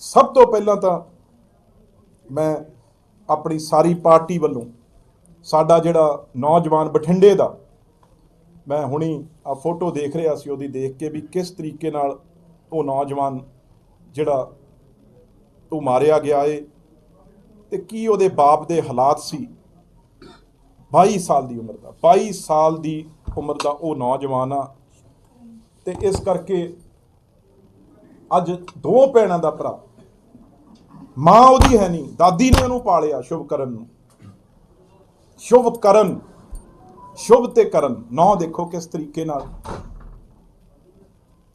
ਸਭ ਤੋਂ ਪਹਿਲਾਂ ਤਾਂ ਮੈਂ ਆਪਣੀ ਸਾਰੀ ਪਾਰਟੀ ਵੱਲੋਂ ਸਾਡਾ ਜਿਹੜਾ ਨੌਜਵਾਨ ਬਠਿੰਡੇ ਦਾ, ਮੈਂ ਹੁਣੀ ਆ ਫੋਟੋ ਦੇਖ ਰਿਹਾ ਸੀ, ਉਹਦੀ ਦੇਖ ਕੇ ਵੀ ਕਿਸ ਤਰੀਕੇ ਨਾਲ ਉਹ ਨੌਜਵਾਨ ਜਿਹੜਾ ਉਹ ਮਾਰਿਆ ਗਿਆ ਏ ਤੇ ਕੀ ਉਹਦੇ ਬਾਪ ਦੇ ਹਾਲਾਤ ਸੀ। 22 ਸਾਲ ਦੀ ਉਮਰ ਦਾ 22 ਸਾਲ ਦੀ ਉਮਰ ਦਾ ਉਹ ਨੌਜਵਾਨ ਆ ਤੇ ਇਸ ਕਰਕੇ ਅੱਜ ਦੋ ਭੈਣਾਂ ਦਾ ਭਰਾ ਮਾਂ ਉਹਦੀ ਹੈ ਨਹੀਂ, ਦਾਦੀ ਨੇ ਉਹਨੂੰ ਪਾਲਿਆ ਸ਼ੁਭ ਕਰਨ ਨੂੰ। ਸ਼ੁਭ ਕਰਨ, ਸ਼ੁਭ ਤੇ ਕਰਨ। ਨੌ ਦੇਖੋ ਕਿਸ ਤਰੀਕੇ ਨਾਲ।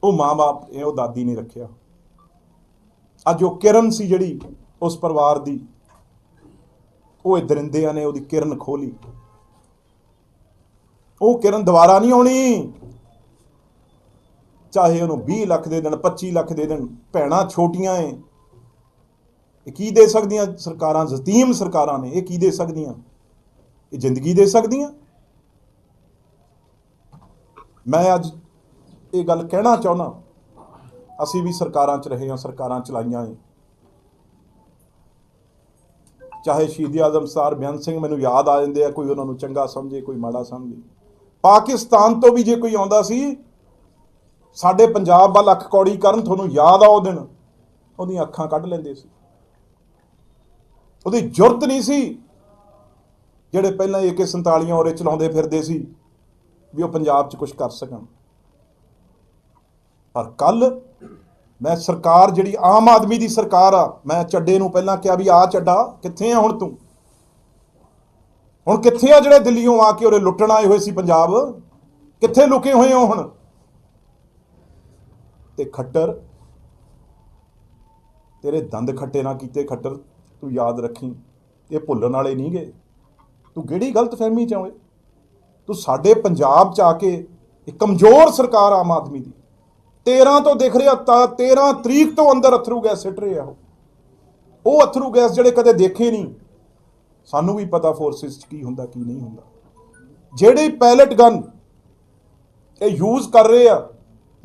ਉਹ ਮਾਂ-ਬਾਪ, ਇਹ ਉਹ ਦਾਦੀ ਨੇ ਰੱਖਿਆ। ਅੱਜ ਉਹ ਕਿਰਨ ਸੀ ਜਿਹੜੀ ਉਸ ਪਰਿਵਾਰ ਦੀ। ਉਹ ਇਹ ਦਰਿੰਦਿਆਂ ਨੇ ਉਹਦੀ ਕਿਰਨ ਖੋਲੀ। ਉਹ ਕਿਰਨ ਦੁਬਾਰਾ ਨਹੀਂ ਆਉਣੀ। ਚਾਹੇ ਉਹਨੂੰ 20 ਲੱਖ ਦੇ ਦੇਣ 25 ਲੱਖ ਦੇ ਦੇਣ, ਭੈਣਾਂ ਛੋਟੀਆਂ ਏ ਇਹ ਕੀ ਦੇ ਸਕਦੀਆਂ ਸਰਕਾਰਾਂ, ਜ਼ਤੀਮ ਸਰਕਾਰਾਂ ਨੇ ਇਹ ਕੀ ਦੇ ਸਕਦੀਆਂ? ਇਹ ਜ਼ਿੰਦਗੀ ਦੇ ਸਕਦੀਆਂ? ਮੈਂ ਅੱਜ ਇਹ ਗੱਲ ਕਹਿਣਾ ਚਾਹੁੰਦਾ ਅਸੀਂ ਵੀ ਸਰਕਾਰਾਂ 'ਚ ਰਹੇ ਹਾਂ, ਸਰਕਾਰਾਂ ਚਲਾਈਆਂ ਏ ਚਾਹੇ ਸ਼ਹੀਦ ਆਜ਼ਮ ਸਰ ਬਿਆਨ ਸਿੰਘ ਮੈਨੂੰ ਯਾਦ ਆ ਜਾਂਦੇ ਆ, ਕੋਈ ਉਹਨਾਂ ਨੂੰ ਚੰਗਾ ਸਮਝੇ, ਕੋਈ ਮਾੜਾ ਸਮਝੇ। ਪਾਕਿਸਤਾਨ ਤੋਂ ਵੀ ਜੇ ਕੋਈ ਆਉਂਦਾ ਸੀ, ਸਾਡੇ ਪੰਜਾਬ ਵੱਲ ਅੱਖ ਕੌੜੀ ਕਰਨ, ਤੁਹਾਨੂੰ ਯਾਦ ਆ ਉਹ ਦਿਨ, ਉਹਦੀਆਂ ਅੱਖਾਂ ਕੱਢ ਲੈਂਦੇ ਸੀ। ਉਹਦੀ ਜੁਰਤ ਨਹੀਂ ਸੀ ਜਿਹੜੇ ਪਹਿਲਾਂ AK47 ਔਰੇ ਚਲਾਉਂਦੇ ਫਿਰਦੇ ਸੀ ਵੀ ਉਹ ਪੰਜਾਬ 'ਚ ਕੁਝ ਕਰ ਸਕਣ। ਪਰ ਕੱਲ ਮੈਂ ਸਰਕਾਰ ਜਿਹੜੀ ਆਮ ਆਦਮੀ ਦੀ ਸਰਕਾਰ ਆ, ਮੈਂ ਚੱਡੇ ਨੂੰ ਪਹਿਲਾਂ ਕਿਹਾ ਵੀ ਆ ਚੱਡਾ, ਕਿੱਥੇ ਆ ਹੁਣ ਤੂੰ? ਹੁਣ ਕਿੱਥੇ ਆ ਜਿਹੜੇ ਦਿੱਲੀੋਂ ਆ ਕੇ ਉਰੇ ਲੁੱਟਣ ਆਏ ਹੋਏ ਸੀ ਪੰਜਾਬ? ਕਿੱਥੇ ਲੁਕੇ ਹੋਏ ਹੋ ਹੁਣ? ਤੇ ਖੱਟਰ, ਤੇਰੇ ਦੰਦ ਖੱਟੇ ਨਾ ਕੀਤੇ ਖੱਟਰ। ਤੂੰ ਯਾਦ ਰੱਖੀ। ਇਹ ਭੁੱਲਣ ਵਾਲੇ ਨਹੀਂ ਗਏ। ਤੂੰ ਕਿਹੜੀ ਗਲਤਫਹਿਮੀ ਚ ਆਵੇਂ ਤੂੰ ਸਾਡੇ ਪੰਜਾਬ ਚ ਆ ਕੇ ਇੱਕ ਕਮਜ਼ੋਰ ਸਰਕਾਰ ਆਮ ਆਦਮੀ ਦੀ। 13 ਤੋਂ ਦੇਖ ਰਿਹਾ ਤਾਂ 13 ਤਰੀਕ ਤੋਂ ਅੰਦਰ ਅਥਰੂ ਗੈਸ ਸਿੱਟ ਰਹੇ ਆ ਉਹ। ਉਹ ਅਥਰੂ ਗੈਸ ਜਿਹੜੇ ਕਦੇ ਦੇਖੇ ਨਹੀਂ। ਸਾਨੂੰ ਵੀ ਪਤਾ ਫੋਰਸਿਸ ਚ ਕੀ ਹੁੰਦਾ, ਕੀ ਨਹੀਂ ਹੁੰਦਾ। ਜਿਹੜੀ ਪੈਲਟ ਗਨ ਇਹ ਯੂਜ਼ ਕਰ ਰਹੇ ਆ,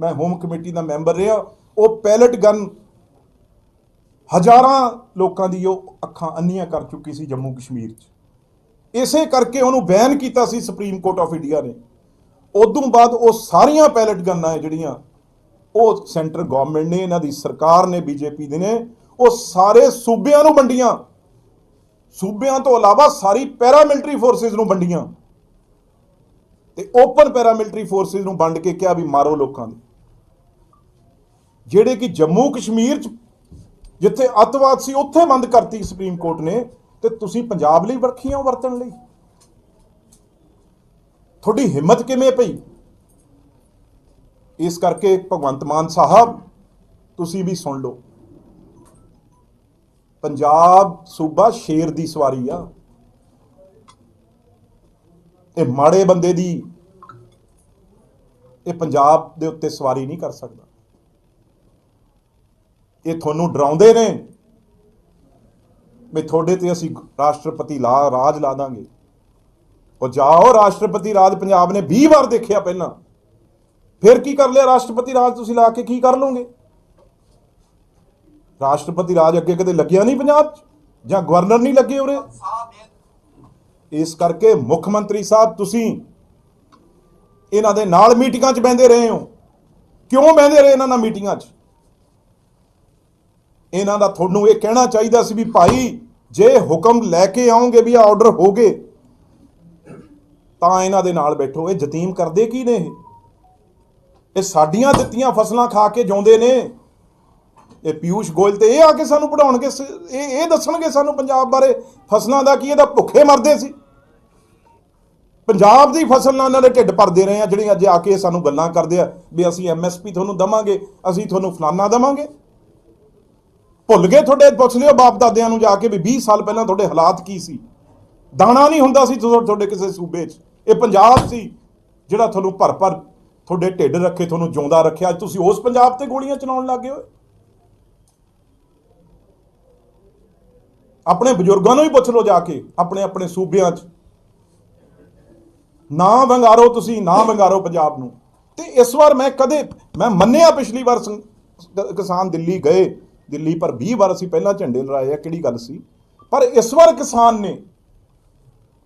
ਮੈਂ ਹੋਮ ਕਮੇਟੀ ਦਾ ਮੈਂਬਰ ਰਿਹਾ, ਉਹ ਪੈਲਟ ਗਨ ਹਜ਼ਾਰਾਂ ਲੋਕਾਂ ਦੀ ਉਹ ਅੱਖਾਂ ਅੰਨੀਆਂ ਕਰ ਚੁੱਕੀ ਸੀ ਜੰਮੂ ਕਸ਼ਮੀਰ 'ਚ। ਇਸੇ ਕਰਕੇ ਉਹਨੂੰ ਬੈਨ ਕੀਤਾ ਸੀ ਸੁਪਰੀਮ ਕੋਰਟ ਆਫ ਇੰਡੀਆ ਨੇ। ਉਦੋਂ ਬਾਅਦ ਉਹ ਸਾਰੀਆਂ ਪੈਲਟ ਗੰਨਾਂ ਹੈ ਜਿਹੜੀਆਂ, ਉਹ ਸੈਂਟਰ ਗਵਰਨਮੈਂਟ ਨੇ, ਇਹਨਾਂ ਦੀ ਸਰਕਾਰ ਨੇ, ਬੀਜੇਪੀ ਦੇ ਨੇ, ਉਹ ਸਾਰੇ ਸੂਬਿਆਂ ਨੂੰ ਵੰਡੀਆਂ। ਸੂਬਿਆਂ ਤੋਂ ਇਲਾਵਾ ਸਾਰੀ ਪੈਰਾਮਿਲਟਰੀ ਫੋਰਸਿਸ ਨੂੰ ਵੰਡੀਆਂ। ਤੇ ਓਪਨ ਪੈਰਾਮਿਲਟਰੀ ਫੋਰਸਿਸ ਨੂੰ ਵੰਡ ਕੇ ਕਿਹਾ ਵੀ ਮਾਰੋ ਲੋਕਾਂ ਨੂੰ। ਜਿਹੜੇ ਕਿ ਜੰਮੂ ਕਸ਼ਮੀਰ ਚ ਜਿੱਥੇ ਅੱਤਵਾਦ ਸੀ, ਉੱਥੇ ਬੰਦ ਕਰਤੀ ਸੁਪਰੀਮ ਕੋਰਟ ਨੇ ਤੇ ਤੁਸੀਂ ਪੰਜਾਬ ਲਈ ਵਰਖੀਆਂ ਵਰਤਣ ਲਈ। ਤੁਹਾਡੀ ਹਿੰਮਤ ਕਿਵੇਂ ਪਈ? ਇਸ ਕਰਕੇ ਭਗਵੰਤ ਮਾਨ ਸਾਹਿਬ, ਤੁਸੀਂ ਵੀ ਸੁਣ ਲਓ। ਪੰਜਾਬ ਸੂਬਾ ਸ਼ੇਰ ਦੀ ਸਵਾਰੀ ਆ। ਇਹ ਮਾੜੇ ਬੰਦੇ ਦੀ, ਇਹ ਪੰਜਾਬ ਦੇ ਉੱਤੇ ਸਵਾਰੀ ਨਹੀਂ ਕਰ ਸਕਦਾ। ਇਹ ਤੁਹਾਨੂੰ ਡਰਾਉਂਦੇ ਨੇ। ਵੀ ਤੁਹਾਡੇ ਤੇ ਅਸੀਂ ਰਾਸ਼ਟਰਪਤੀ ਲਾ, ਰਾਜ ਲਾ ਦਾਂਗੇ। ਉਹ ਜਾਓ, ਰਾਸ਼ਟਰਪਤੀ ਰਾਜ ਪੰਜਾਬ ਨੇ 20 ਵਾਰ ਦੇਖਿਆ ਪਹਿਲਾਂ। ਫਿਰ ਕੀ ਕਰ ਲਿਆ ਰਾਸ਼ਟਰਪਤੀ ਰਾਜ? ਤੁਸੀਂ ਲਾ ਕੇ ਕੀ ਕਰ ਲਓਗੇ? ਰਾਸ਼ਟਰਪਤੀ ਰਾਜ ਅੱਗੇ ਕਦੇ ਲੱਗਿਆ ਨਹੀਂ ਪੰਜਾਬ 'ਚ? ਜਾਂ ਗਵਰਨਰ ਨਹੀਂ ਲੱਗੇ ਉਰੇ? ਇਸ ਕਰਕੇ ਮੁੱਖ ਮੰਤਰੀ ਸਾਹਿਬ, ਤੁਸੀਂ ਇਹਨਾਂ ਦੇ ਨਾਲ ਮੀਟਿੰਗਾਂ 'ਚ ਬੈੰਦੇ ਰਹੇ ਹੋ। ਕਿਉਂ ਬੈੰਦੇ ਰਹੇ ਇਹਨਾਂ ਨਾਲ ਮੀਟਿੰਗਾਂ 'ਚ? ਇਹਨਾਂ ਦਾ ਤੁਹਾਨੂੰ ਇਹ ਕਹਿਣਾ ਚਾਹੀਦਾ ਸੀ ਵੀ ਭਾਈ, ਜੇ ਹੁਕਮ ਲੈ ਕੇ ਆਉਂਗੇ ਵੀ ਆਰਡਰ ਹੋ ਗਏ, ਤਾਂ ਇਹਨਾਂ ਦੇ ਨਾਲ ਬੈਠੋ। ਇਹ ਯਤੀਮ ਕਰਦੇ ਕੀ ਨੇ ਇਹ? ਇਹ ਸਾਡੀਆਂ ਦਿੱਤੀਆਂ ਫਸਲਾਂ ਖਾ ਕੇ ਜਿਉਂਦੇ ਨੇ। ਇਹ ਪਿਊਸ਼ ਗੋਇਲ ਤੇ ਇਹ ਆ ਕੇ ਸਾਨੂੰ ਪੜਾਉਣਗੇ ਇਹ ਇਹ ਦੱਸਣਗੇ ਸਾਨੂੰ ਪੰਜਾਬ ਬਾਰੇ। ਫਸਲਾਂ ਦਾ ਕੀ ਇਹਦਾ ਭੁੱਖੇ ਮਰਦੇ ਸੀ? ਪੰਜਾਬ ਦੀ ਫਸਲ ਨਾਲ ਇਹਨਾਂ ਦੇ ਢਿੱਡ ਭਰਦੇ ਰਹੇ ਆ, ਜਿਹੜੀਆਂ ਅੱਜ ਆ ਕੇ ਸਾਨੂੰ ਗੱਲਾਂ ਕਰਦੇ ਆ, ਵੀ ਅਸੀਂ ਐਮਐਸਪੀ ਤੁਹਾਨੂੰ ਦਵਾਂਗੇ, ਅਸੀਂ ਤੁਹਾਨੂੰ ਫਲਾਨਾ ਦਵਾਂਗੇ। ਭੁੱਲ ਗਏ ਤੁਹਾਡੇ, ਪੁੱਛ ਲਿਓ ਬਾਪ ਦਾਦਿਆਂ ਨੂੰ ਜਾ ਕੇ ਵੀ 20 ਸਾਲ ਪਹਿਲਾਂ ਤੁਹਾਡੇ ਹਾਲਾਤ ਕੀ ਸੀ। ਦਾਣਾ ਨਹੀਂ ਹੁੰਦਾ ਸੀ ਤੁਹਾ- ਤੁਹਾਡੇ ਕਿਸੇ ਸੂਬੇ 'ਚ। ਇਹ ਪੰਜਾਬ ਸੀ, ਜਿਹੜਾ ਤੁਹਾਨੂੰ ਭਰ ਭਰ ਤੁਹਾਡੇ ਢਿੱਡ ਰੱਖੇ, ਤੁਹਾਨੂੰ ਜਿਉਂਦਾ ਰੱਖਿਆ। ਅੱਜ ਤੁਸੀਂ ਉਸ ਪੰਜਾਬ ਤੇ ਗੋਲੀਆਂ ਚਲਾਉਣ ਲੱਗੇ ਹੋ ਆਪਣੇ ਬਜ਼ੁਰਗਾਂ ਨੂੰ ਵੀ ਪੁੱਛ ਲਓ ਜਾ ਕੇ, ਆਪਣੇ ਆਪਣੇ ਸੂਬਿਆਂ 'ਚ। ਨਾ ਵੰਗਾਰੋ ਤੁਸੀਂ, ਨਾ ਵੰਗਾਰੋ ਪੰਜਾਬ ਨੂੰ। ਤੇ ਇਸ ਵਾਰ ਮੈਂ ਕਦੇ, ਮੈਂ ਮੰਨਿਆ ਪਿਛਲੀ ਵਾਰ ਕਿਸਾਨ ਦਿੱਲੀ ਗਏ। ਦਿੱਲੀ ਪਰ 20 ਵਾਰ ਅਸੀਂ ਪਹਿਲਾਂ ਝੰਡੇ ਲੜਾਏ ਆ, ਕਿਹੜੀ ਗੱਲ ਸੀ? ਪਰ ਇਸ ਵਾਰ ਕਿਸਾਨ ਨੇ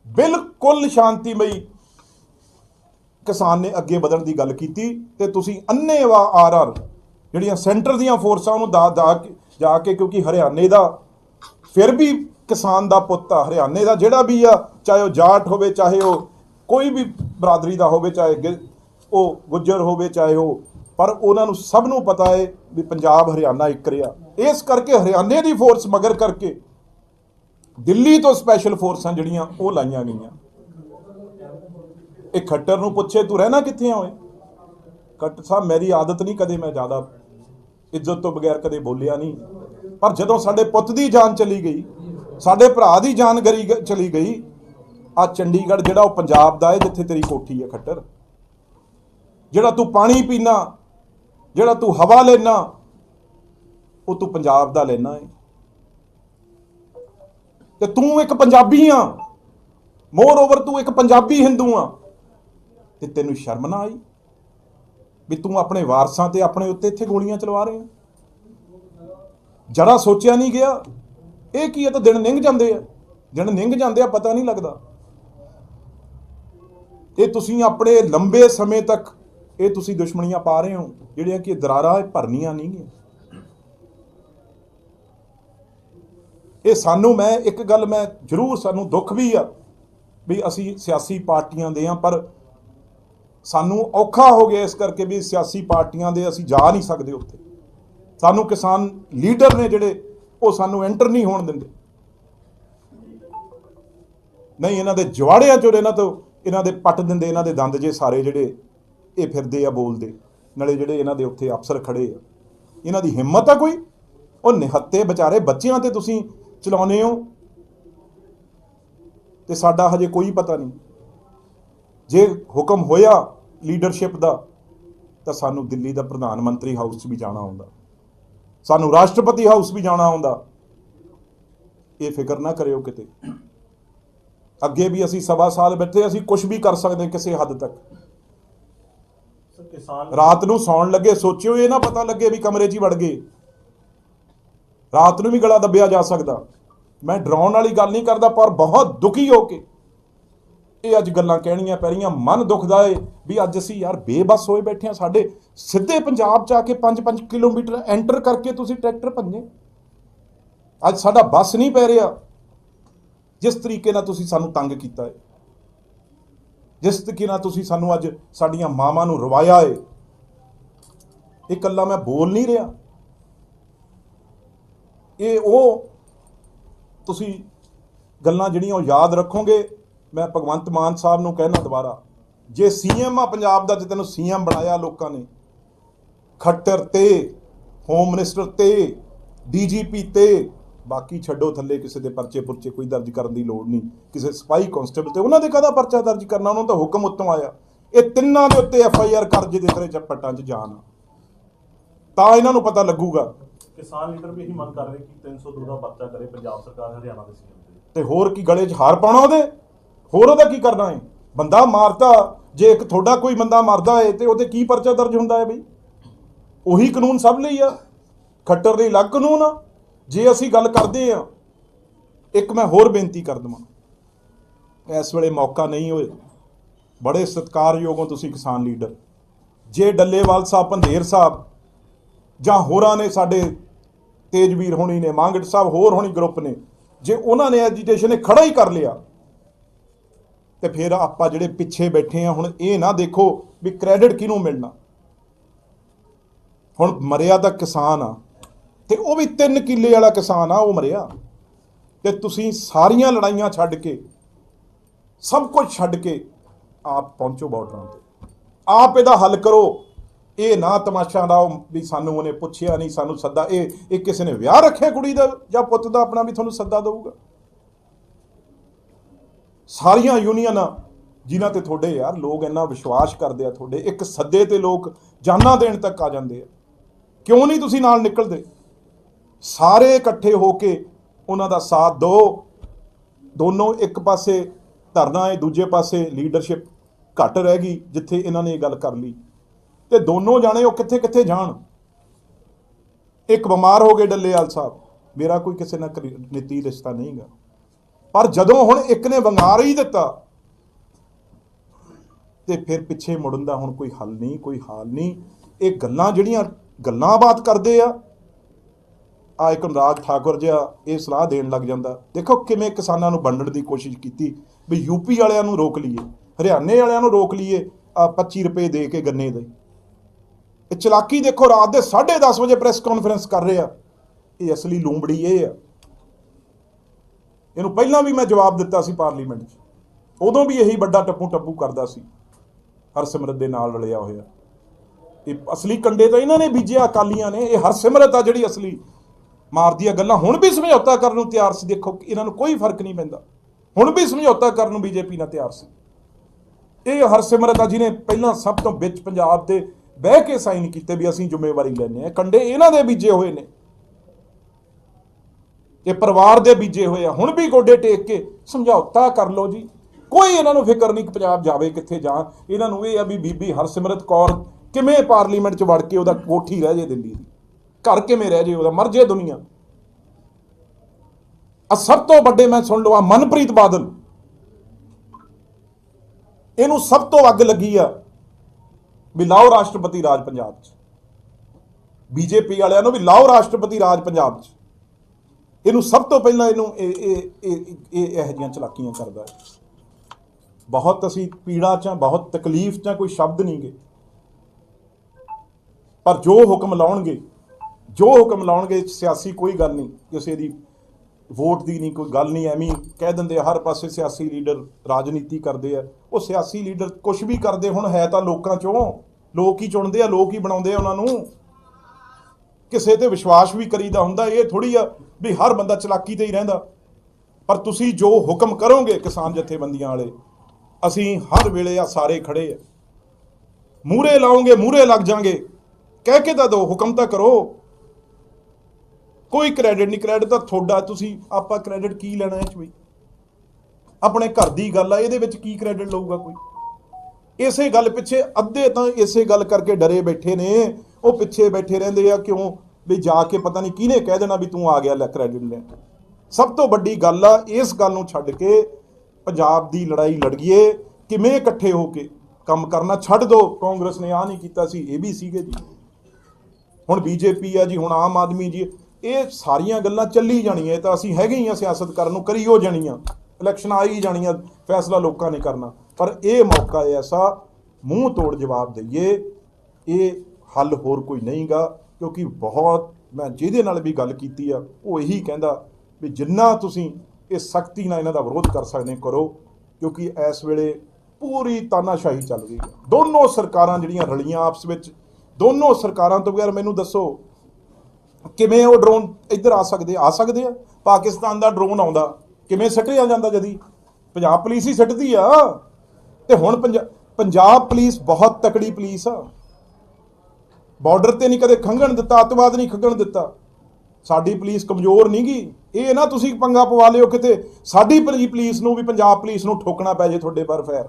ਬਿਲਕੁਲ ਸ਼ਾਂਤੀਮਈ ਕਿਸਾਨ ਨੇ ਅੱਗੇ ਵਧਣ ਦੀ ਗੱਲ ਕੀਤੀ ਤੇ ਤੁਸੀਂ ਅੰਨੇਵਾ ਆਰ ਆਰ ਜਿਹੜੀਆਂ ਸੈਂਟਰ ਦੀਆਂ ਫੋਰਸਾਂ ਨੂੰ ਦਾ ਦਾ ਕੇ- ਜਾ ਕੇ ਕਿਉਂਕਿ ਹਰਿਆਣੇ ਦਾ, ਫਿਰ ਵੀ ਕਿਸਾਨ ਦਾ ਪੁੱਤ ਆ, ਹਰਿਆਣੇ ਦਾ ਜਿਹੜਾ ਵੀ ਆ, ਚਾਹੇ ਉਹ ਜਾਟ ਹੋਵੇ, ਚਾਹੇ ਉਹ ਕੋਈ ਵੀ ਬਰਾਦਰੀ ਦਾ ਹੋਵੇ, ਚਾਹੇ ਗਿ- ਉਹ ਗੁੱਜਰ ਹੋਵੇ, ਚਾਹੇ ਉਹ, ਪਰ ਉਹਨਾਂ ਨੂੰ ਸਭ ਨੂੰ ਪਤਾ ਹੈ ਵੀ ਪੰਜਾਬ ਹਰਿਆਣਾ ਇੱਕ ਰਿਹਾ। ਇਸ ਕਰਕੇ ਹਰਿਆਣੇ ਦੀ ਫੋਰਸ ਮਗਰ ਕਰਕੇ ਦਿੱਲੀ ਤੋਂ ਸਪੈਸ਼ਲ ਫੋਰਸਾਂ ਜਿਹੜੀਆਂ, ਉਹ ਲਾਈਆਂ ਗਈਆਂ। ਇਹ ਖੱਟਰ ਨੂੰ ਪੁੱਛੇ, ਤੂੰ ਰਹਿਣਾ ਕਿੱਥੇ ਆ ਖੱਟਰ ਸਾਹਿਬ, ਮੇਰੀ ਆਦਤ ਨਹੀਂ ਕਦੇ ਮੈਂ ਜ਼ਿਆਦਾ ਇੱਜ਼ਤ ਤੋਂ ਬਗੈਰ ਕਦੇ ਬੋਲਿਆ ਨਹੀਂ। ਪਰ ਜਦੋਂ ਸਾਡੇ ਪੁੱਤ ਦੀ ਜਾਨ ਚਲੀ ਗਈ, ਸਾਡੇ ਭਰਾ ਦੀ ਜਾਨ ਗਰੀ ਚਲੀ ਗਈ ਆ ਚੰਡੀਗੜ੍ਹ ਜਿਹੜਾ ਉਹ ਪੰਜਾਬ ਦਾ ਹੈ, ਜਿੱਥੇ ਤੇਰੀ ਕੋਠੀ ਹੈ ਖੱਟਰ। ਜਿਹੜਾ ਤੂੰ ਪਾਣੀ ਪੀਣਾ ਜਿਹੜਾ ਤੂੰ ਹਵਾ ਲੈਣਾ ਉਹ ਤੂੰ ਪੰਜਾਬ ਦਾ ਲੈਣਾ ਹੈ ਤੇ ਤੂੰ ਇੱਕ ਪੰਜਾਬੀ ਆ। ਮੋਰ ਓਵਰ ਤੂੰ ਇੱਕ ਪੰਜਾਬੀ ਹਿੰਦੂ ਆ। ਤੇ ਤੈਨੂੰ ਸ਼ਰਮ ਨਾ ਆਈ ਵੀ ਤੂੰ ਆਪਣੇ ਵਾਰਸਾਂ ਤੇ ਆਪਣੇ ਉੱਤੇ ਇੱਥੇ ਗੋਲੀਆਂ ਚਲਵਾ ਰਹੇ ਆ ਜਰਾ ਸੋਚਿਆ ਨਹੀਂ ਗਿਆ? ਇਹ ਕੀ ਹੈ ਤਾਂ ਦਿਨ ਲੰਘ ਜਾਂਦੇ ਆ। ਦਿਨ ਲੰਘ ਜਾਂਦੇ ਆ, ਪਤਾ ਨਹੀਂ ਲੱਗਦਾ। ਇਹ ਤੁਸੀਂ ਆਪਣੇ ਲੰਬੇ ਸਮੇਂ ਤੱਕ ਇਹ ਤੁਸੀਂ ਦੁਸ਼ਮਣੀਆਂ ਪਾ ਰਹੇ ਹੋ, ਜਿਹੜੀਆਂ ਕਿ ਦਰਾਰਾਂ ਇਹ ਭਰਨੀਆਂ ਨਹੀਂ ਗੀਆਂ। ਇਹ ਸਾਨੂੰ ਮੈਂ, ਇੱਕ ਗੱਲ ਮੈਂ ਜ਼ਰੂਰ ਸਾਨੂੰ ਦੁੱਖ ਵੀ ਆ ਵੀ ਅਸੀਂ ਸਿਆਸੀ ਪਾਰਟੀਆਂ ਦੇ ਆ, ਪਰ ਸਾਨੂੰ ਔਖਾ ਹੋ ਗਿਆ ਇਸ ਕਰਕੇ ਵੀ ਸਿਆਸੀ ਪਾਰਟੀਆਂ ਦੇ ਅਸੀਂ ਜਾ ਨਹੀਂ ਸਕਦੇ ਉੱਥੇ। ਸਾਨੂੰ ਕਿਸਾਨ ਲੀਡਰ ਨੇ ਜਿਹੜੇ, ਉਹ ਸਾਨੂੰ ਐਂਟਰ ਨਹੀਂ ਹੋਣ ਦਿੰਦੇ। ਨਹੀਂ, ਇਹਨਾਂ ਦੇ ਜਵਾੜਿਆਂ ਚੋਂ ਇਹਨਾਂ ਤੋਂ, ਇਹਨਾਂ ਦੇ ਪੱਟ ਦਿੰਦੇ, ਇਹਨਾਂ ਦੇ ਦੰਦ ਜੇ ਸਾਰੇ ਜਿਹੜੇ, ਇਹ ਫਿਰਦੇ ਆ ਬੋਲਦੇ। ਨਾਲੇ ਜਿਹੜੇ ਇਹਨਾਂ ਦੇ ਉੱਥੇ ਅਫਸਰ ਖੜੇ ਆ। ਇਹਨਾਂ ਦੀ ਹਿੰਮਤ ਆ ਕੋਈ? ਉਹ ਨਿਹੱਤੇ ਵਿਚਾਰੇ ਬੱਚਿਆਂ ਤੇ ਤੁਸੀਂ ਚਲਾਉਨੇ ਹੋ? ਤੇ ਸਾਡਾ ਹਜੇ ਕੋਈ ਪਤਾ ਨਹੀਂ। ਜੇ ਹੁਕਮ ਹੋਇਆ ਲੀਡਰਸ਼ਿਪ ਦਾ ਤਾਂ ਸਾਨੂੰ ਦਿੱਲੀ ਦਾ ਪ੍ਰਧਾਨ ਮੰਤਰੀ ਹਾਊਸ ਵੀ ਜਾਣਾ ਹੁੰਦਾ ਸਾਨੂੰ ਰਾਸ਼ਟਰਪਤੀ ਹਾਊਸ ਵੀ ਜਾਣਾ ਹੁੰਦਾ ਇਹ ਫਿਕਰ ਨਾ ਕਰਿਓ ਕਿਤੇ। ਅੱਗੇ ਵੀ ਅਸੀਂ ਸਵਾ ਸਾਲ ਬੈਠੇ ਅਸੀਂ ਕੁਝ ਵੀ ਕਰ ਸਕਦੇ ਕਿਸੇ ਹੱਦ ਤੱਕ। ਰਾਤ ਨੂੰ ਸੌਣ ਲੱਗੇ ਸੋਚਿਓ ਇਹ ਨਾ ਪਤਾ ਲੱਗੇ ਵੀ ਕਮਰੇ 'ਚ ਹੀ ਵੜ ਗਏ। ਰਾਤ ਨੂੰ ਵੀ ਗਲਾ ਦੱਬਿਆ ਜਾ ਸਕਦਾ। ਮੈਂ ਡਰਾਉਣ ਵਾਲੀ ਗੱਲ ਨਹੀਂ ਕਰਦਾ, ਪਰ ਬਹੁਤ ਦੁਖੀ ਹੋ ਕੇ। ਇਹ ਅੱਜ ਗੱਲਾਂ ਕਹਿਣੀਆਂ ਪੈ ਰਹੀਆਂ ਮਨ ਦੁਖਦਾ ਏ ਵੀ ਅੱਜ ਅਸੀਂ ਯਾਰ ਬੇਬਸ ਹੋਏ ਬੈਠੇ ਆ ਸਾਡੇ ਸਿੱਧੇ ਪੰਜਾਬ 'ਚ ਆ ਕੇ 5-5 ਕਿਲੋਮੀਟਰ ਐਂਟਰ ਕਰਕੇ ਤੁਸੀਂ ਟਰੈਕਟਰ ਭੰਨੇ। ਅੱਜ ਸਾਡਾ ਬੱਸ ਨਹੀਂ ਪੈ ਰਿਹਾ। ਜਿਸ ਤਰੀਕੇ ਨਾਲ ਤੁਸੀਂ ਸਾਨੂੰ ਤੰਗ ਕੀਤਾ ਏ। ਜਿਸ ਤਰੀਕੇ ਨਾਲ ਤੁਸੀਂ ਸਾਨੂੰ ਅੱਜ ਸਾਡੀਆਂ ਮਾਵਾਂ ਨੂੰ ਰਵਾਇਆ ਏ। ਇਹ ਕੱਲਾ ਮੈਂ ਬੋਲ ਨਹੀਂ ਰਿਹਾ। ਇਹ ਉਹ ਤੁਸੀਂ ਗੱਲਾਂ ਜਿਹੜੀਆਂ ਉਹ ਯਾਦ ਰੱਖੋਗੇ, ਮੈਂ ਭਗਵੰਤ ਮਾਨ ਸਾਹਿਬ ਨੂੰ ਕਹਿਣਾ ਦੁਬਾਰਾ, ਜੇ ਸੀਐਮ ਆ ਪੰਜਾਬ ਦਾ, ਜੇ ਤੈਨੂੰ ਸੀਐਮ ਬਣਾਇਆ ਲੋਕਾਂ ਨੇ, ਖੱਟਰ ਤੇ, ਹੋਮ ਮਿਨਿਸਟਰ ਤੇ, ਡੀਜੀਪੀ ਤੇ, ਬਾਕੀ ਛੱਡੋ ਥੱਲੇ ਕਿਸੇ ਦੇ ਪਰਚੇ ਪੁਰਚੇ, ਕੋਈ ਦਰਜ ਕਰਨ ਦੀ ਲੋੜ ਨਹੀਂ, ਕਿਸੇ ਸਪਾਈ ਕਾਂਸਟੇਬਲ ਤੇ, ਉਹਨਾਂ ਦੇ ਕਾਹਦਾ ਪਰਚਾ ਦਰਜ ਕਰਨਾ, ਉਹਨਾਂ ਦਾ ਹੁਕਮ ਉੱਤੋਂ ਆਇਆ। ਇਹ ਤਿੰਨਾਂ ਦੇ ਉੱਤੇ ਐਫ ਆਈ ਆਰ ਕਰਜ਼ੇ ਦੇ ਕਰੇ ਚੱਪਟਾਂ 'ਚ ਜਾਣ ਤਾਂ ਇਹਨਾਂ ਨੂੰ ਪਤਾ ਲੱਗੂਗਾ ਕਿਸਾਨ ਲੀਡਰ ਵੀ ਇਹੀ ਮੰਗ ਕਰ ਰਹੇ ਕਿ 302 ਦਾ ਪਰਚਾ ਕਰੇ ਪੰਜਾਬ ਸਰਕਾਰ, ਹਰਿਆਣਾ ਦੇ ਸੀਐਮ ਤੇ। ਤੇ ਹੋਰ ਕੀ ਗਲੇ 'ਚ ਹਾਰ ਪਾਉਣਾ ਉਹਦੇ? ਹੋਰ ਉਹਦਾ ਕੀ ਕਰਨਾ ਹੈ? ਬੰਦਾ ਮਾਰਤਾ, ਜੇ ਇੱਕ ਤੁਹਾਡਾ ਕੋਈ ਬੰਦਾ ਮਰਦਾ ਹੈ ਤੇ ਉਹਤੇ ਕੀ ਪਰਚਾ ਦਰਜ ਹੁੰਦਾ ਹੈ ਬਈ? ਉਹੀ ਕਾਨੂੰਨ ਸਭ ਲਈ ਆ। ਖੱਟਰ ਲਈ ਅਲੱਗ ਕਾਨੂੰਨ ਆ। ਜੇ ਅਸੀਂ ਗੱਲ ਕਰਦੇ ਆ ਇੱਕ ਮੈਂ ਹੋਰ ਬੇਨਤੀ ਕਰ ਦਵਾਂ। ਇਸ ਵੇਲੇ ਮੌਕਾ ਨਹੀਂ ਹੋਏ ਬੜੇ ਸਤਿਕਾਰਯੋਗ ਹੋ ਤੁਸੀਂ ਕਿਸਾਨ ਲੀਡਰ। ਜੇ ਡੱਲੇਵਾਲ ਸਾਹਿਬ, ਪੰਧੇਰ ਸਾਹਿਬ ਜਾਂ ਹੋਰਾਂ ਨੇ ਸਾਡੇ ਤੇਜਵੀਰ ਹੋਣੀ ਨੇ ਮੰਗਟ ਸਾਹਿਬ ਹੋਰ ਹੋਣੀ ਗਰੁੱਪ ਨੇ। ਜੇ ਉਹਨਾਂ ਨੇ ਐਜੀਟੇਸ਼ਨ ਨੇ ਖੜਾ ਹੀ ਕਰ ਲਿਆ, ਤੇ ਫਿਰ ਆਪਾਂ ਜਿਹੜੇ ਪਿੱਛੇ ਬੈਠੇ ਆ, ਹੁਣ ਇਹ ਨਾ ਦੇਖੋ ਵੀ ਕ੍ਰੈਡਿਟ ਕਿਹਨੂੰ ਮਿਲਣਾ। ਹੁਣ ਮਰਿਆ ਤਾਂ ਕਿਸਾਨ ਆ, ਤੇ ਉਹ ਵੀ 3 ਕਿੱਲੇ ਵਾਲਾ ਕਿਸਾਨ ਆ, ਉਹ ਮਰਿਆ। ਤੇ ਤੁਸੀਂ ਸਾਰੀਆਂ ਲੜਾਈਆਂ ਛੱਡ ਕੇ, ਸਭ ਕੁਝ ਛੱਡ ਕੇ ਆਪ ਪਹੁੰਚੋ ਬਾਰਡਰਾਂ ਤੇ। ਆਪ ਇਹਦਾ ਹੱਲ ਕਰੋ। ਇਹ ਨਾ ਤਮਾਸ਼ਾ ਲਾਓ ਵੀ ਸਾਨੂੰ ਉਹਨੇ ਪੁੱਛਿਆ ਨਹੀਂ, ਸਾਨੂੰ ਸੱਦਾ, ਇਹ ਇਹ ਕਿਸੇ ਨੇ ਵਿਆਹ ਰੱਖਿਆ ਕੁੜੀ ਦਾ ਜਾਂ ਪੁੱਤ ਦਾ ਆਪਣਾ ਵੀ ਤੁਹਾਨੂੰ ਸੱਦਾ ਦੇਊਗਾ? ਸਾਰੀਆਂ ਯੂਨੀਅਨਾਂ ਜਿਨ੍ਹਾਂ ਤੇ ਤੁਹਾਡੇ ਯਾਰ ਲੋਕ ਇੰਨਾ ਵਿਸ਼ਵਾਸ ਕਰਦੇ ਆ ਤੁਹਾਡੇ, ਇੱਕ ਸੱਦੇ ਤੇ ਲੋਕ ਜਾਨਾਂ ਦੇਣ ਤੱਕ ਆ ਜਾਂਦੇ ਆ। ਕਿਉਂ ਨਹੀਂ ਤੁਸੀਂ ਨਾਲ ਨਿਕਲਦੇ? ਸਾਰੇ ਇਕੱਠੇ ਹੋ ਕੇ ਉਹਨਾਂ ਦਾ ਸਾਥ ਦਿਓ ਦੋਨੋਂ ਇੱਕ ਪਾਸੇ ਧਰਨਾ ਹੈ, ਦੂਜੇ ਪਾਸੇ ਲੀਡਰਸ਼ਿਪ ਘੱਟ ਰਹਿ ਗਈ ਜਿੱਥੇ ਇਹਨਾਂ ਨੇ ਇਹ ਗੱਲ ਕਰ ਲਈ। ਤੇ ਦੋਨੋਂ ਜਾਣੇ ਉਹ ਕਿੱਥੇ ਕਿੱਥੇ ਜਾਣ? ਇੱਕ ਬਿਮਾਰ ਹੋ ਗਏ ਡੱਲੇਵਾਲ ਸਾਹਿਬ। ਮੇਰਾ ਕੋਈ ਕਿਸੇ ਨਾਲ ਨੀਤੀ ਰਿਸ਼ਤਾ ਨਹੀਂਗਾ। ਪਰ ਜਦੋਂ ਹੁਣ ਇੱਕ ਨੇ ਵੰਗਾਰ ਹੀ ਦਿੱਤਾ, ਤੇ ਫਿਰ ਪਿੱਛੇ ਮੁੜਨ ਦਾ ਹੁਣ ਕੋਈ ਹੱਲ ਨਹੀਂ, ਕੋਈ ਹਾਲ ਨਹੀਂ। ਇਹ ਗੱਲਾਂ ਜਿਹੜੀਆਂ ਗੱਲਾਂ ਬਾਤ ਕਰਦੇ ਆ ਆ ਇੱਕ ਅਨੁਰਾਗ ਠਾਕੁਰ ਜਿਹਾ ਇਹ ਸਲਾਹ ਦੇਣ ਲੱਗ ਜਾਂਦਾ। ਦੇਖੋ ਕਿਵੇਂ ਕਿਸਾਨਾਂ ਨੂੰ ਵੰਡਣ ਦੀ ਕੋਸ਼ਿਸ਼ ਕੀਤੀ ਵੀ ਯੂਪੀ ਵਾਲਿਆਂ ਨੂੰ ਰੋਕ ਲਈਏ, ਹਰਿਆਣੇ ਵਾਲਿਆਂ ਨੂੰ ਰੋਕ ਲਈਏ ਆ 25 ਰੁਪਏ ਦੇ ਕੇ ਗੰਨੇ ਦੇ। ਇਹ ਚਲਾਕੀ ਦੇਖੋ, ਰਾਤ ਦੇ 10:30 ਵਜੇ ਪ੍ਰੈਸ ਕਾਨਫਰੰਸ ਕਰ ਰਹੇ ਆ। ਇਹ ਅਸਲੀ ਲੂੰਬੜੀ ਇਹ ਆ। ਇਹਨੂੰ ਪਹਿਲਾਂ ਵੀ ਮੈਂ ਜਵਾਬ ਦਿੱਤਾ ਸੀ ਪਾਰਲੀਮੈਂਟ 'ਚ। ਉਦੋਂ ਵੀ ਇਹੀ ਵੱਡਾ ਟੱਪੂ ਟੱਪੂ ਕਰਦਾ ਸੀ। ਹਰਸਿਮਰਤ ਦੇ ਨਾਲ ਰਲਿਆ ਹੋਇਆ। ਇਹ ਅਸਲੀ ਕੰਡੇ ਤਾਂ ਇਹਨਾਂ ਨੇ ਬੀਜਿਆ, ਅਕਾਲੀਆਂ ਨੇ। ਇਹ ਹਰਸਿਮਰਤ ਆ ਜਿਹੜੀ ਅਸਲੀ। ਮਾਰਦੀ ਆ ਗੱਲਾਂ ਹੁਣ ਵੀ ਸਮਝੌਤਾ ਕਰਨ ਨੂੰ ਤਿਆਰ ਸੀ। ਦੇਖੋ, ਇਹਨਾਂ ਨੂੰ ਕੋਈ ਫ਼ਰਕ ਨਹੀਂ ਪੈਂਦਾ। ਹੁਣ ਵੀ ਸਮਝੌਤਾ ਕਰਨ ਨੂੰ ਬੀਜੇਪੀ ਨਾਲ ਤਿਆਰ ਸੀ। ਇਹ ਹਰਸਿਮਰਤ ਆ ਜਿਹਨੇ ਪਹਿਲਾਂ ਸਭ ਤੋਂ ਵਿੱਚ ਪੰਜਾਬ ਦੇ ਬਹਿ ਕੇ ਸਾਈਨ ਕੀਤੇ ਵੀ ਅਸੀਂ ਜ਼ਿੰਮੇਵਾਰੀ ਲੈਣੇ ਆ ਕੰਡੇ ਇਹਨਾਂ ਦੇ ਬੀਜੇ ਹੋਏ ਨੇ। ਇਹ ਪਰਿਵਾਰ ਦੇ ਬੀਜੇ ਹੋਏ ਆ। ਹੁਣ ਵੀ ਗੋਡੇ ਟੇਕ ਕੇ ਸਮਝੌਤਾ ਕਰ ਲਓ ਜੀ। ਕੋਈ ਇਹਨਾਂ ਨੂੰ ਫਿਕਰ ਨਹੀਂ ਕਿ ਪੰਜਾਬ ਜਾਵੇ ਕਿੱਥੇ ਜਾ। ਇਹਨਾਂ ਨੂੰ ਇਹ ਆ ਵੀ ਬੀਬੀ ਹਰਸਿਮਰਤ ਕੌਰ ਕਿਵੇਂ ਪਾਰਲੀਮੈਂਟ 'ਚ ਵੜ ਕੇ ਉਹਦਾ ਕੋਠੀ ਰਹਿ ਜੇ ਦਿੱਲੀ ਦੀ। ਘਰ ਕਿਵੇਂ ਰਹਿ ਜੇ, ਉਹਦਾ ਮਰ ਜੇ ਦੁਨੀਆ। ਆ ਸਭ ਤੋਂ ਵੱਡੇ ਮੈਂ ਸੁਣ ਲਵਾਂ ਮਨਪ੍ਰੀਤ ਬਾਦਲ। ਇਹਨੂੰ ਸਭ ਤੋਂ ਅੱਗ ਲੱਗੀ ਆ। ਵੀ ਲਾਓ ਰਾਸ਼ਟਰਪਤੀ ਰਾਜ ਪੰਜਾਬ 'ਚ। ਬੀਜੇਪੀ ਵਾਲਿਆਂ ਨੂੰ ਵੀ ਲਾਓ ਰਾਸ਼ਟਰਪਤੀ ਰਾਜ ਪੰਜਾਬ 'ਚ। ਇਹਨੂੰ ਸਭ ਤੋਂ ਪਹਿਲਾਂ ਇਹਨੂੰ ਇਹ ਇਹ ਇਹ ਇਹ ਇਹੋ ਜਿਹੀਆਂ ਚਲਾਕੀਆਂ ਕਰਦਾ ਹੈ। ਬਹੁਤ ਅਸੀਂ ਪੀੜਾ ਚ ਬਹੁਤ ਤਕਲੀਫ ਚ ਕੋਈ ਸ਼ਬਦ ਨਹੀਂਗੇ ਪਰ ਜੋ ਹੁਕਮ ਲਾਉਣਗੇ, ਜੋ ਹੁਕਮ ਲਾਉਣਗੇ, ਸਿਆਸੀ ਕੋਈ ਗੱਲ ਨਹੀਂ ਕਿਸੇ ਦੀ ਵੋਟ ਦੀ ਨਹੀਂ, ਕੋਈ ਗੱਲ ਨਹੀਂ, ਐਵੇਂ ਕਹਿ ਦਿੰਦੇ ਹਰ ਪਾਸੇ ਸਿਆਸੀ ਲੀਡਰ ਰਾਜਨੀਤੀ ਕਰਦੇ ਆ। ਉਹ ਸਿਆਸੀ ਲੀਡਰ ਕੁਝ ਵੀ ਕਰਦੇ, ਹੁਣ ਹੈ ਤਾਂ ਲੋਕਾਂ ਚੋਂ। ਲੋਕ ਹੀ ਚੁਣਦੇ ਆ, ਲੋਕ ਹੀ ਬਣਾਉਂਦੇ ਆ ਉਹਨਾਂ ਨੂੰ। ਕਿਸੇ ਤੇ ਵਿਸ਼ਵਾਸ ਵੀ ਕਰੀਦਾ ਹੁੰਦਾ, ਇਹ ਥੋੜੀ ਆ ਵੀ ਹਰ ਬੰਦਾ ਚਲਾਕੀ ਤੇ ਹੀ ਰਹਿੰਦਾ। ਪਰ ਤੁਸੀਂ ਜੋ ਹੁਕਮ ਕਰੋਗੇ ਕਿਸਾਨ ਜਥੇਬੰਦੀਆਂ ਵਾਲੇ, ਅਸੀਂ ਹਰ ਵੇਲੇ ਆ ਸਾਰੇ ਖੜੇ ਆ। ਮੂਰੇ ਲਾਉਂਗੇ ਮੂਰੇ ਲੱਗ ਜਾਾਂਗੇ। ਕਹਿ ਕੇ ਤਾਂ ਦੋ ਹੁਕਮ ਤਾਂ ਕਰੋ। ਕੋਈ ਕ੍ਰੈਡਿਟ ਨਹੀਂ ਕ੍ਰੈਡਿਟ ਤਾਂ ਤੁਹਾਡਾ, ਤੁਸੀਂ, ਆਪਾਂ ਕ੍ਰੈਡਿਟ ਕੀ ਲੈਣਾ ਇਹ ਚ ਬਈ? ਆਪਣੇ ਘਰ ਦੀ ਗੱਲ ਆ, ਇਹਦੇ ਵਿੱਚ ਕੀ ਕ੍ਰੈਡਿਟ ਲਊਗਾ ਕੋਈ? ਇਸੇ ਗੱਲ ਪਿੱਛੇ ਅੱਧੇ ਤਾਂ ਇਸੇ ਗੱਲ ਕਰਕੇ ਡਰੇ ਬੈਠੇ ਨੇ। ਉਹ ਪਿੱਛੇ ਬੈਠੇ ਰਹਿੰਦੇ ਆ ਕਿਉਂ? ਵੀ ਜਾ ਕੇ ਪਤਾ ਨਹੀਂ ਕਿਹਨੇ ਕਹਿ ਦੇਣਾ ਵੀ ਤੂੰ ਆ ਗਿਆ, ਲੈ ਕ੍ਰੈਡਿਟ ਲੈ ਸਭ ਤੋਂ ਵੱਡੀ ਗੱਲ ਆ, ਇਸ ਗੱਲ ਨੂੰ ਛੱਡ ਕੇ ਪੰਜਾਬ ਦੀ ਲੜਾਈ ਲੜੀਏ ਕਿਵੇਂ ਇਕੱਠੇ ਹੋ ਕੇ ਕੰਮ ਕਰਨਾ, ਛੱਡ ਦੋ। ਕਾਂਗਰਸ ਨੇ ਆ ਨਹੀਂ ਕੀਤਾ ਸੀ, ਇਹ ਵੀ ਸੀਗੇ ਜੀ। ਹੁਣ ਬੀਜੇਪੀ ਆ ਜੀ, ਹੁਣ ਆਮ ਆਦਮੀ ਜੀ ਇਹ ਸਾਰੀਆਂ ਗੱਲਾਂ ਚੱਲੀ ਜਾਣੀਆਂ, ਇਹ ਤਾਂ ਅਸੀਂ ਹੈਗੇ ਹੀ ਆ ਸਿਆਸਤ ਕਰਨ ਨੂੰ, ਕਰੀ ਹੋ ਜਾਣੀਆਂ। ਇਲੈਕਸ਼ਨ ਆ ਹੀ ਜਾਣੀਆਂ, ਫੈਸਲਾ ਲੋਕਾਂ ਨੇ ਕਰਨਾ। ਪਰ ਇਹ ਮੌਕਾ ਐਸਾ, ਮੂੰਹ ਤੋੜ ਜਵਾਬ ਦਈਏ, ਇਹ ਹੱਲ ਹੋਰ ਕੋਈ ਨਹੀਂਗਾ, ਕਿਉਂਕਿ ਬਹੁਤ ਮੈਂ ਜਿਹਦੇ ਨਾਲ ਵੀ ਗੱਲ ਕੀਤੀ ਆ, ਉਹ ਇਹੀ ਕਹਿੰਦਾ ਵੀ ਜਿੰਨਾ ਤੁਸੀਂ ਇਹ ਸਖਤੀ ਨਾਲ ਇਹਨਾਂ ਦਾ ਵਿਰੋਧ ਕਰ ਸਕਦੇ ਕਰੋ, ਕਿਉਂਕਿ ਇਸ ਵੇਲੇ ਪੂਰੀ ਤਾਨਾਸ਼ਾਹੀ ਚੱਲ ਰਹੀ ਹੈ। ਦੋਨੋਂ ਸਰਕਾਰਾਂ ਜਿਹੜੀਆਂ ਰਲੀਆਂ ਆਪਸ ਵਿੱਚ, ਦੋਨੋਂ ਸਰਕਾਰਾਂ ਤੋਂ ਬਗੈਰ ਮੈਨੂੰ ਦੱਸੋ ਕਿਵੇਂ ਉਹ ਡਰੋਨ ਇੱਧਰ ਆ ਸਕਦੇ ਆ? ਸਕਦੇ ਆ? ਪਾਕਿਸਤਾਨ ਦਾ ਡਰੋਨ ਆਉਂਦਾ। ਕਿਵੇਂ ਸੱਟਿਆ ਜਾਂਦਾ ਜਦੀ? ਪੰਜਾਬ ਪੁਲਿਸ ਹੀ ਸੱਟਦੀ ਆ। ਤੇ ਹੁਣ ਪੰਜਾਬ ਪੁਲਿਸ ਬਹੁਤ ਤਕੜੀ ਪੁਲਿਸ ਆ। ਬਾਰਡਰ ਤੇ ਨਹੀਂ ਕਦੇ ਖੰਗਣ ਦਿੱਤਾ, ਅੱਤਵਾਦ ਨਹੀਂ ਖੰਗਣ ਦਿੱਤਾ। ਸਾਡੀ ਪੁਲਿਸ ਕਮਜ਼ੋਰ ਨਹੀਂ ਗੀ। ਇਹ ਨਾ ਤੁਸੀਂ ਪੰਗਾ ਪਵਾ ਲਿਓ ਕਿਤੇ ਸਾਡੀ ਪੁਲਿ- ਪੁਲਿਸ ਨੂੰ ਵੀ ਪੰਜਾਬ ਪੁਲਿਸ ਨੂੰ ਠੋਕਣਾ ਪੈ ਜੇ ਤੁਹਾਡੇ ਪਰ ਫੈਰ।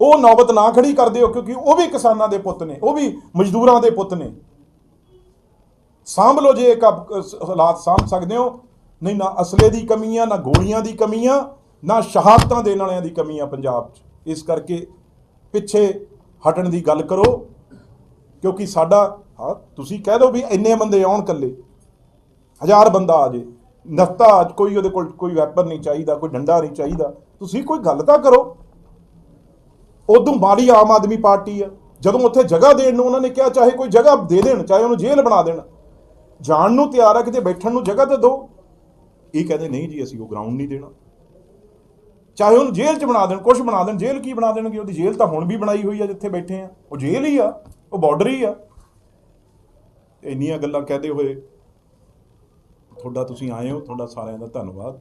ਉਹ ਨੌਬਤ ਨਾ ਖੜੀ ਕਰ ਦਿਓ ਕਿਉਂਕਿ ਉਹ ਵੀ ਕਿਸਾਨਾਂ ਦੇ ਪੁੱਤ ਨੇ, ਉਹ ਵੀ ਮਜ਼ਦੂਰਾਂ ਦੇ ਪੁੱਤ ਨੇ। ਸਾਂਭ ਲਓ ਜੇ ਇੱਕ ਹਾਲਾਤ ਸਾਂਭ ਸਕਦੇ ਹੋ। ਨਹੀਂ, ਨਾ ਅਸਲੇ ਦੀ ਕਮੀ ਆ ਨਾ ਗੋਲੀਆਂ ਦੀ ਕਮੀ ਆ ਨਾ ਸ਼ਹਾਦਤਾਂ ਦੇਣ ਵਾਲਿਆਂ ਦੀ ਕਮੀ ਆ ਪੰਜਾਬ 'ਚ। ਇਸ ਕਰਕੇ ਪਿੱਛੇ ਹਟਣ ਦੀ ਗੱਲ ਕਰੋ, ਕਿਉਂਕਿ ਸਾਡਾ, ਹਾਂ, ਤੁਸੀਂ ਕਹਿ ਦਿਓ ਵੀ ਇੰਨੇ ਬੰਦੇ ਆਉਣ ਕੱਲੇ ਹਜ਼ਾਰ ਬੰਦਾ ਆ ਜੇ। ਨਫਤਾ ਅੱਜ ਕੋਈ ਉਹਦੇ ਕੋਲ ਕੋਈ ਵੈਪਨ ਨਹੀਂ ਚਾਹੀਦਾ, ਕੋਈ ਡੰਡਾ ਨਹੀਂ ਚਾਹੀਦਾ। ਤੁਸੀਂ ਕੋਈ ਗੱਲ ਤਾਂ ਕਰੋ। ਉਦੋਂ ਮਾੜੀ ਆਮ ਆਦਮੀ ਪਾਰਟੀ ਆ। ਜਦੋਂ ਉੱਥੇ ਜਗ੍ਹਾ ਦੇਣ ਨੂੰ ਉਹਨਾਂ ਨੇ ਕਿਹਾ, ਚਾਹੇ ਕੋਈ ਜਗ੍ਹਾ ਦੇ ਦੇਣ, ਚਾਹੇ ਉਹਨੂੰ ਜੇਲ੍ਹ ਬਣਾ ਦੇਣ ਜਾਣ ਨੂੰ ਤਿਆਰ ਆ, ਕਿਤੇ ਬੈਠਣ ਨੂੰ ਜਗ੍ਹਾ ਤਾਂ ਦਿਓ ਇਹ ਕਹਿੰਦੇ, ਨਹੀਂ ਜੀ, ਅਸੀਂ ਉਹ ਗਰਾਊਂਡ ਨਹੀਂ ਦੇਣਾ। ਚਾਹੇ ਉਹਨੂੰ ਜੇਲ੍ਹ 'ਚ ਬਣਾ ਦੇਣ ਕੁਝ ਬਣਾ ਦੇਣ, ਜੇਲ੍ਹ ਕੀ ਬਣਾ ਦੇਣਗੇ? ਉਹਦੀ ਜੇਲ੍ਹ ਤਾਂ ਹੁਣ ਵੀ ਬਣਾਈ ਹੋਈ ਆ, ਜਿੱਥੇ ਬੈਠੇ ਆ। ਉਹ ਜੇਲ੍ਹ ਹੀ ਆ, ਉਹ ਬਾਰਡਰ ਹੀ ਆ। ਇੰਨੀਆਂ ਗੱਲਾਂ ਕਹਦੇ ਹੋਏ। ਤੁਹਾਡਾ ਤੁਸੀਂ ਆਏ ਹੋ, ਤੁਹਾਡਾ ਸਾਰਿਆਂ ਦਾ ਧੰਨਵਾਦ।